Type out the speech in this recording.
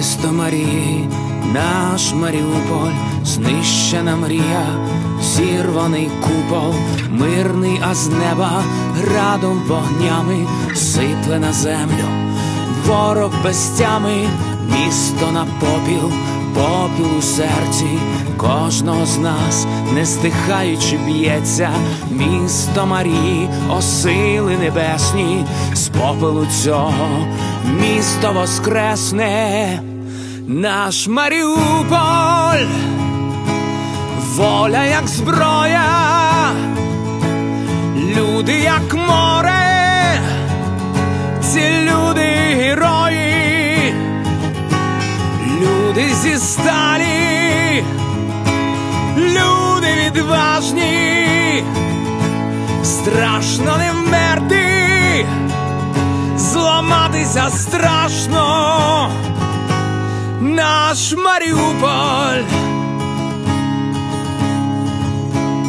Місто Марії, наш Маріуполь, знищена мрія, зірваний купол, мирний, а з неба градом вогнями сипле на землю, ворог без тями, місто на попіл, попіл у серці. Кожного з нас, не стихаючи б'ється, місто Марії, осили небесні, з попелу цього місто воскресне, наш Маріуполь, воля як зброя, люди як море, зі сталі, люди відважні, страшно не вмерти, зламатися страшно, наш Маріуполь.